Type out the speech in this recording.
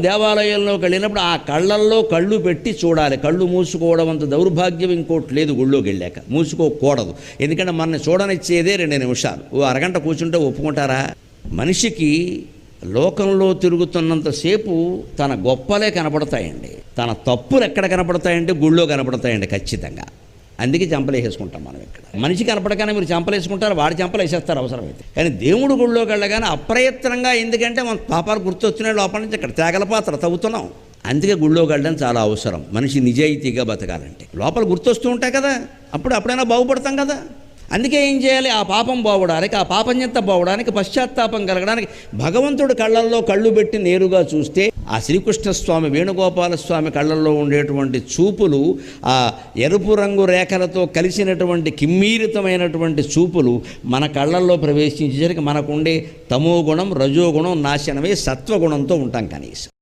దేవాలయంలోకి వెళ్ళినప్పుడు ఆ కళ్ళల్లో కళ్ళు పెట్టి చూడాలి. కళ్ళు మూసుకోవడం అంత దౌర్భాగ్యం ఇంకోటి లేదు గుళ్ళోకి వెళ్ళాక. మూసుకోకూడదు. ఎందుకంటే మనని చూడనిచ్చేదే రెండు నిమిషాలు. ఓ అరగంట కూర్చుంటే ఒప్పుకుంటారా? మనిషికి లోకంలో తిరుగుతున్నంతసేపు తన గొప్పలే కనపడతాయండి. తన తప్పులు ఎక్కడ కనపడతాయంటే గుళ్ళో కనపడతాయండి ఖచ్చితంగా. అందుకే చంపలేసేసుకుంటాం మనం ఇక్కడ. మనిషి కనపడగానే మీరు చంపలేసుకుంటారు వాడి చంపలేసేస్తారు అవసరమైతే. కానీ దేవుడు గుళ్ళోకి వెళ్ళగానే అప్రయత్నంగా ఎందుకంటే మన పాపాలు గుర్తొచ్చినాయి లోపల నుంచి ఇక్కడ తేగల పాత్ర తవ్వుతున్నాం. అందుకే గుళ్ళోకి వెళ్ళడం చాలా అవసరం. మనిషి నిజాయితీగా బతకాలంటే. లోపల గుర్తొస్తూ ఉంటాయి కదా అప్పుడు అప్పుడైనా బాగుపడతాం కదా. అందుకే ఏం చేయాలి? ఆ పాపం పోవడానికి ఆ పాపం చెంత పోవడానికి పశ్చాత్తాపం కలగడానికి భగవంతుడు కళ్ళల్లో కళ్ళు పెట్టి నేరుగా చూస్తే ఆ శ్రీకృష్ణ స్వామి వేణుగోపాల స్వామి కళ్ళల్లో ఉండేటువంటి చూపులు ఆ ఎరుపు రంగు రేఖలతో కలిసినటువంటి కిమ్మీరితమైనటువంటి చూపులు మన కళ్ళల్లో ప్రవేశించేసరికి మనకుండే తమో గుణం రజోగుణం నాశనమే సత్వగుణంతో ఉంటాం కనీసం.